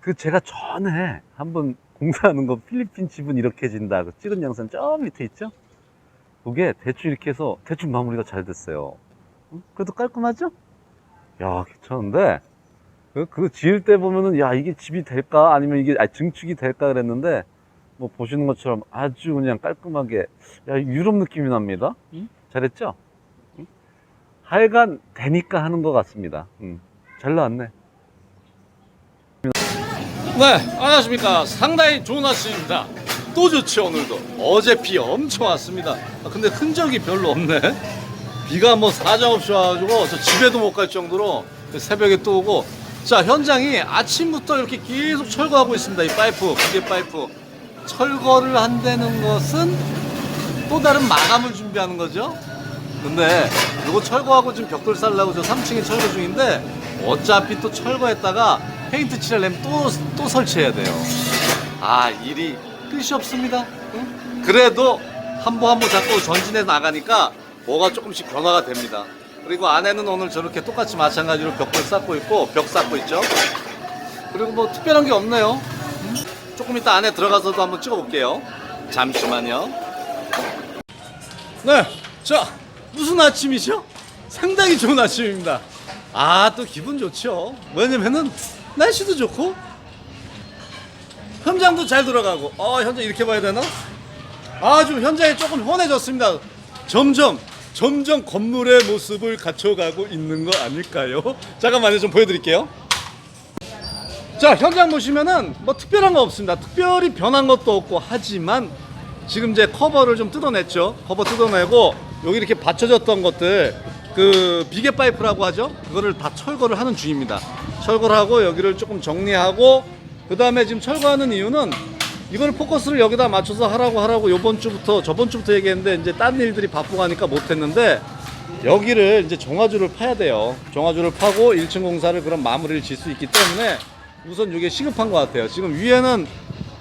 그 제가 전에 한번 공사하는 거 필리핀 집은 이렇게 진다. 그 찍은 영상 저 밑에 있죠? 그게 대충 이렇게 해서 대충 마무리가 잘 됐어요. 응? 그래도 깔끔하죠? 야, 괜찮은데? 그, 그거 지을 때 보면은, 야, 이게 집이 될까? 아니면 이게, 아, 증축이 될까? 그랬는데, 뭐, 보시는 것처럼 아주 그냥 깔끔하게, 야, 유럽 느낌이 납니다. 응? 잘했죠? 응? 하여간, 되니까 하는 것 같습니다. 응. 잘 나왔네. 네, 안녕하십니까. 상당히 좋은 아침입니다. 또 좋죠, 오늘도. 어제 비 엄청 왔습니다. 아, 근데 흔적이 별로 없네. 비가 뭐 사정없이 와가지고 저 집에도 못 갈 정도로 새벽에 또 오고. 자, 현장이 아침부터 이렇게 계속 철거하고 있습니다. 이 파이프, 기계 파이프. 철거를 한다는 것은 또 다른 마감을 준비하는 거죠. 근데 이거 철거하고 지금 벽돌 쌓으려고 저 3층에 철거 중인데 어차피 또 철거했다가 페인트 칠하려면 또, 또 설치해야 돼요. 아, 일이 끝이 없습니다. 응? 그래도 한번한번 자꾸 전진해 나가니까 뭐가 조금씩 변화가 됩니다. 그리고 안에는 오늘 저렇게 똑같이 마찬가지로 벽돌 쌓고 있고 벽 쌓고 있죠. 그리고 뭐 특별한 게 없네요. 음? 조금 이따 안에 들어가서도 한번 찍어볼게요. 잠시만요. 네, 자 무슨 아침이죠? 상당히 좋은 아침입니다. 아 또 기분 좋죠. 왜냐면은 날씨도 좋고 현장도 잘 돌아가고. 어 현장 이렇게 봐야 되나? 아주 현장이 조금 훤해졌습니다. 점점 점점 건물의 모습을 갖춰가고 있는 거 아닐까요? 잠깐만요 좀 보여드릴게요. 자 현장 보시면은 뭐 특별한 거 없습니다. 특별히 변한 것도 없고 하지만 지금 이제 커버를 좀 뜯어냈죠. 커버 뜯어내고 여기 이렇게 받쳐졌던 것들 그 비계 파이프라고 하죠. 그거를 다 철거를 하는 중입니다. 철거를 하고 여기를 조금 정리하고 그 다음에 지금 철거하는 이유는 이걸 포커스를 여기다 맞춰서 하라고 하라고 요번 주부터 저번 주부터 얘기했는데 이제 딴 일들이 바쁘고 하니까 못했는데 여기를 이제 정화줄을 파야 돼요. 정화줄을 파고 1층 공사를 그런 마무리를 질 수 있기 때문에 우선 이게 시급한 것 같아요. 지금 위에는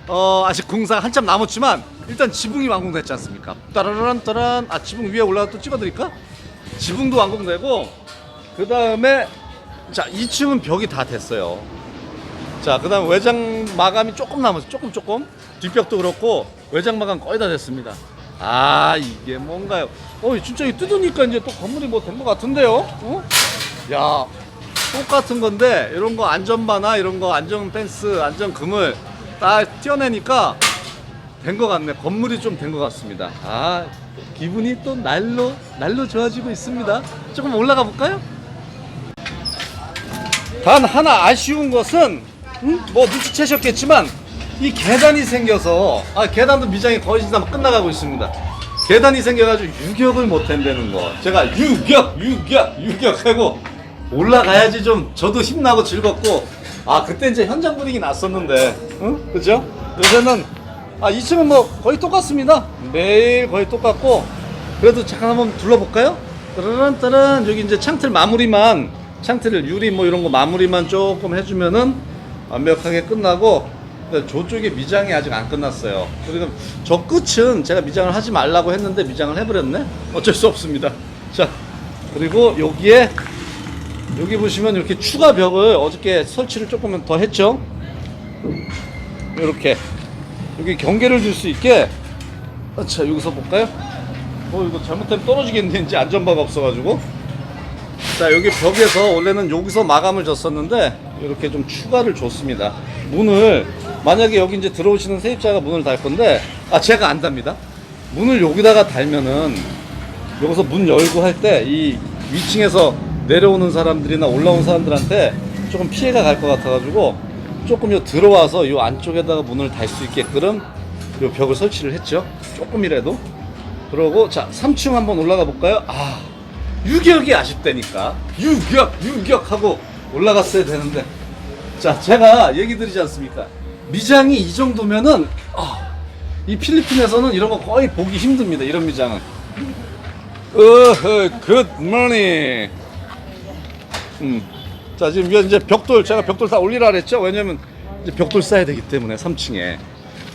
어, 아직 공사 한참 남았지만 일단 지붕이 완공됐지 않습니까? 따라란 따란 아 지붕 위에 올라가 또 찍어드릴까? 지붕도 완공되고 그 다음에 자 2층은 벽이 다 됐어요. 자 그 다음 외장 마감이 조금 남았어 조금 조금 뒷벽도 그렇고 외장 마감 거의 다 됐습니다. 아 이게 뭔가요? 어 진짜 이 뜯으니까 이제 또 건물이 뭐 된 것 같은데요? 어? 야 똑같은 건데 이런 거 안전바나 이런 거 안전 펜스 안전 그물 딱 띄어내니까 된 것 같네 건물이 좀 된 것 같습니다 아 기분이 또 날로 날로 좋아지고 있습니다 조금 올라가 볼까요? 단 하나 아쉬운 것은 음? 뭐 눈치채셨겠지만 이 계단이 생겨서 아 계단도 미장이 거의 다 끝나가고 있습니다 계단이 생겨가지고 유격을 못 한다는 거 제가 유격 유격 유격 하고 올라가야지 좀 저도 힘나고 즐겁고 아 그때 이제 현장 분위기 났었는데 응? 그죠? 요새는 아 2층은 뭐 거의 똑같습니다. 매일 거의 똑같고 그래도 잠깐 한번 둘러볼까요? 따라란 따란. 여기 이제 창틀 마무리만 창틀을 유리 뭐 이런 거 마무리만 조금 해주면은 완벽하게 끝나고 저쪽에 미장이 아직 안 끝났어요. 그리고 저 끝은 제가 미장을 하지 말라고 했는데 미장을 해버렸네? 어쩔 수 없습니다. 자 그리고 여기에 여기 보시면 이렇게 추가 벽을 어저께 설치를 조금 더 했죠. 이렇게 여기 경계를 줄 수 있게. 아, 자 여기서 볼까요? 어 이거 잘못하면 떨어지겠는데 이제 안전바가 없어가지고. 자 여기 벽에서 원래는 여기서 마감을 줬었는데 이렇게 좀 추가를 줬습니다. 문을 만약에 여기 이제 들어오시는 세입자가 문을 달 건데 아 제가 안 답니다. 문을 여기다가 달면은 여기서 문 열고 할 때 이 위층에서 내려오는 사람들이나 올라온 사람들한테 조금 피해가 갈 것 같아가지고 조금 요 들어와서 요 안쪽에다가 문을 달 수 있게끔 요 벽을 설치를 했죠. 조금이라도. 그러고 자 3층 한번 올라가 볼까요? 아 유격이 아쉽다니까 유격 유격 하고 올라갔어야 되는데 자 제가 얘기 드리지 않습니까? 미장이 이 정도면은 아, 이 필리핀에서는 이런 거 거의 보기 힘듭니다. 이런 미장은. 어허, 굿 모닝. 음. 자, 지금 이거 이제 벽돌, 제가 벽돌 다 올리라 그랬죠? 왜냐면 이제 벽돌 쌓아야 되기 때문에 3층에.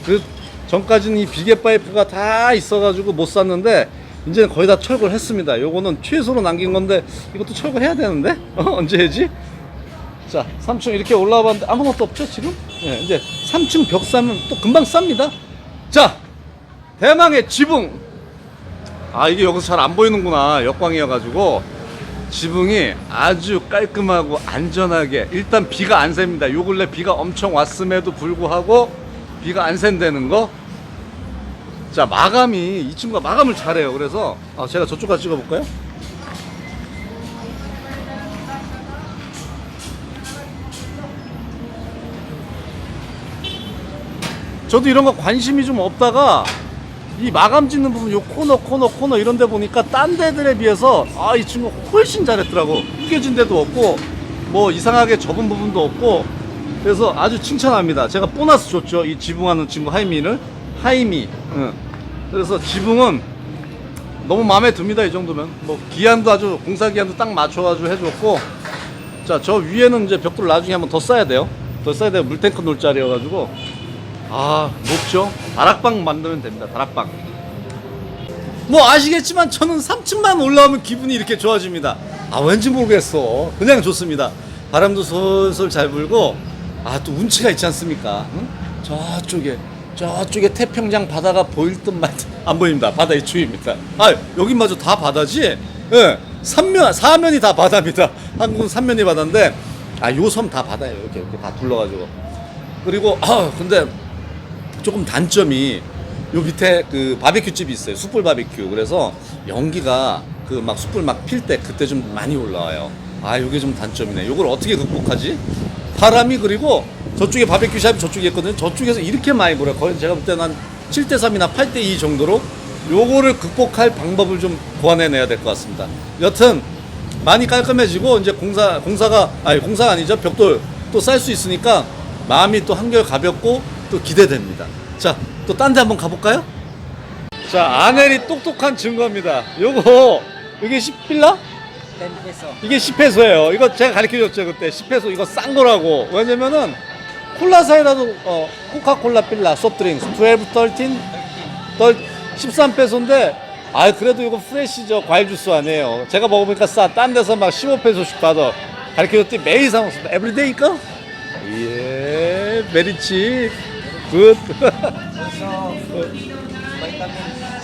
그 전까지는 이 비계 파이프가 다 있어가지고 못 샀는데, 이제는 거의 다 철거를 했습니다. 요거는 최소로 남긴 건데, 이것도 철거해야 되는데? 어, 언제 해지? 자, 3층 이렇게 올라와 봤는데 아무것도 없죠, 지금? 예, 이제 3층 벽 싸면 또 금방 쌉니다. 자, 대망의 지붕. 아, 이게 여기서 잘 안 보이는구나. 역광이어가지고. 지붕이 아주 깔끔하고 안전하게. 일단 비가 안 셉니다. 요 근래 비가 엄청 왔음에도 불구하고 비가 안 샌다는 거. 자, 마감이, 이 친구가 마감을 잘해요. 그래서, 아, 제가 저쪽 가서 찍어볼까요? 저도 이런 거 관심이 좀 없다가 이 마감 짓는 부분 요 코너 코너 코너 이런 데 보니까 딴 데들에 비해서 아 이 친구 훨씬 잘했더라고. 구겨진 데도 없고 뭐 이상하게 접은 부분도 없고 그래서 아주 칭찬합니다. 제가 보너스 줬죠 이 지붕하는 친구 하이미를. 하이미 응. 그래서 지붕은 너무 마음에 듭니다 이 정도면. 뭐 기한도 아주 공사 기한도 딱 맞춰가지고 해줬고 자 저 위에는 이제 벽돌 나중에 한번 더 쌓아야 돼요. 더 쌓아야 돼요. 물탱크 놓을 자리여가지고 아 높죠? 다락방 만들면 됩니다 다락방. 뭐 아시겠지만 저는 3층만 올라오면 기분이 이렇게 좋아집니다. 아 왠지 모르겠어. 그냥 좋습니다. 바람도 솔솔 잘 불고 아 또 운치가 있지 않습니까? 응? 저쪽에 저쪽에 태평양 바다가 보일 듯만 안 보입니다. 바다 이쪽입니다. 아 여긴 마저 다 바다지? 예 삼면 사면이 다 바다입니다. 한국은 삼면이 바다인데 아 요 섬 다 바다예요. 이렇게 이렇게 다 둘러가지고. 그리고 아 근데 조금 단점이 요 밑에 그 바베큐 집이 있어요. 숯불 바베큐. 그래서 연기가 그 막 숯불 막 필 때 그때 좀 많이 올라와요. 아, 요게 좀 단점이네. 요걸 어떻게 극복하지? 바람이 그리고 저쪽에 바베큐 샵이 저쪽에 있거든요. 저쪽에서 이렇게 많이 불어요. 거의 제가 볼 때는 한 7대 3이나 8대 2 정도로 요거를 극복할 방법을 좀 고안해 내야 될 것 같습니다. 여튼 많이 깔끔해지고 이제 공사 공사가 아니 공사가 아니죠. 벽돌 또 쌀 수 있으니까 마음이 또 한결 가볍고 또 기대됩니다. 자, 또 딴 데 한번 가볼까요? 자, 아넬이 똑똑한 증거입니다. 요거, 이게 10빌라? 이게 10페소예요. 이거 제가 가르쳐 줬죠, 그때. 10페소 이거 싼 거라고. 왜냐면은 콜라 사이다도 어, 코카콜라 빌라 소프트링스 12, 13, 13페소인데 아 그래도 이거 프레시죠 과일 주스 아니에요 제가 먹어보니까 싸 딴 데서 막 15페소씩 받아 가르쳐 줬더니 매일 사 먹습니다 에브리데이까? 예 메리치 굿.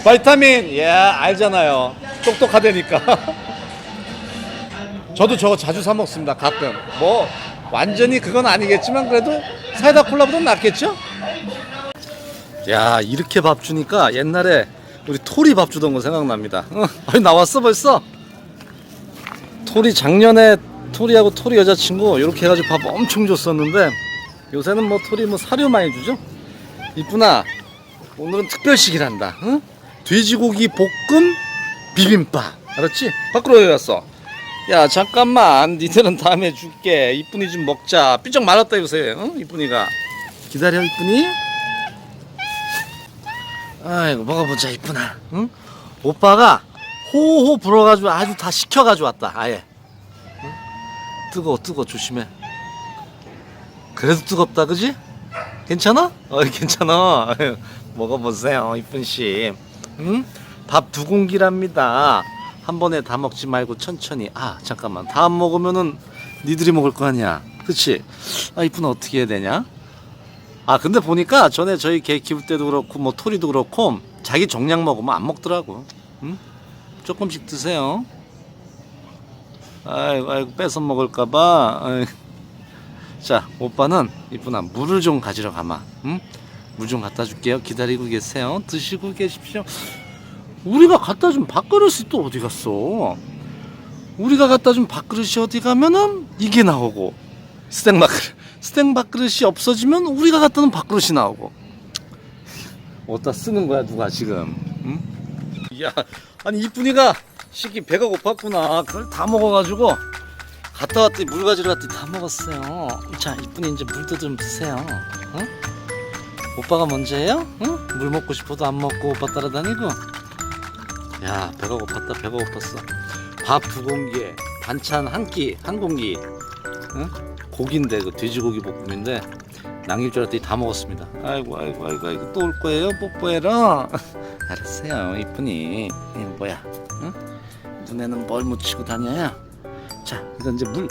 바이타민. 예 알잖아요. 똑똑하다니까. 저도 저거 자주 사 먹습니다 가끔. 뭐 완전히 그건 아니겠지만 그래도 사이다 콜라보다 낫겠죠? 야 이렇게 밥 주니까 옛날에 우리 토리 밥 주던 거 생각납니다. 어, 아니 나왔어 벌써? 토리 작년에 토리하고 토리 여자친구 이렇게 해가지고 밥 엄청 줬었는데 요새는 뭐 토리 뭐 사료 많이 주죠 이쁘나 오늘은 특별식이란다 응? 돼지고기 볶음 비빔밥 알았지? 밖으로 왜 왔어? 야 잠깐만 니들은 다음에 줄게 이쁜이 좀 먹자 삐쩍 말았다 요새 응? 이쁜이가 기다려 이쁜이 아이고 먹어보자 이쁘나 응? 오빠가 호호 불어가지고 아주 다 식혀가지고 왔다 아예 응? 뜨거워 뜨거워 조심해 그래도 뜨겁다 그지? 괜찮아? 어 괜찮아 먹어보세요 이쁜 씨 응? 밥 두 공기랍니다 한 번에 다 먹지 말고 천천히 아 잠깐만 다 안 먹으면은 니들이 먹을 거 아니야 그치? 아 이쁜아 어떻게 해야 되냐? 아 근데 보니까 전에 저희 개 키울 때도 그렇고 뭐 토리도 그렇고 자기 정량 먹으면 안 먹더라고 응? 조금씩 드세요 아이고 아이고 뺏어 먹을까봐 아이고. 자 오빠는 이쁘나 물을 좀 가지러 가마 응? 물 좀 갖다 줄게요. 기다리고 계세요. 드시고 계십시오. 우리가 갖다 준 밥그릇이 또 어디 갔어? 우리가 갖다 준 밥그릇이 어디 가면은 이게 나오고 스낵 밥그릇 스낵 밥그릇이 없어지면 우리가 갖다 놓은 밥그릇이 나오고. 어디다 쓰는 거야 누가 지금 응? 야 아니 이쁜이가 시기 배가 고팠구나. 그걸 다 먹어가지고 갔다 왔더니 물 가지러 왔더니 다 먹었어요. 자 이쁜이 이제 물도 좀 드세요. 응? 오빠가 먼저예요? 응? 물 먹고 싶어도 안 먹고 오빠 따라다니고? 야 배가 고팠다 배가 고팠어. 밥 두 공기에 반찬 한 끼 한 공기. 응? 고기인데 그 돼지고기 볶음인데 남길 줄 알았더니 다 먹었습니다. 아이고 아이고 아이고 아이고. 또 올 거예요 뽀뽀해라. 알았어요 이쁜이. 이 뭐야? 응? 눈에는 뭘 묻히고 다녀야 자 이거 이제 물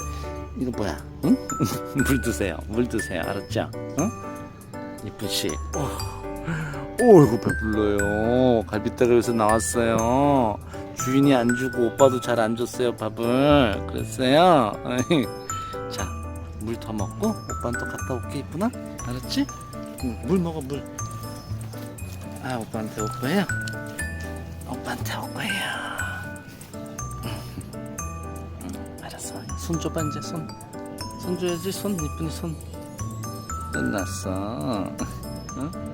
이거 뭐야? 응? 물 드세요 물 드세요. 알았죠? 응? 이쁜씨 어이구 배불러요. 갈비뼈가 여기서 나왔어요. 주인이 안 주고 오빠도 잘 안 줬어요 밥을. 그랬어요? 자 물 더 먹고 오빠는 또 갔다 올게 이쁘나? 알았지? 응, 물 먹어 물 아 오빠한테 올 거예요? 오빠한테 올 거예요 손 줘봐 이제 손. 손 줘야지 손. 이쁜이 손. 끝났어. 응?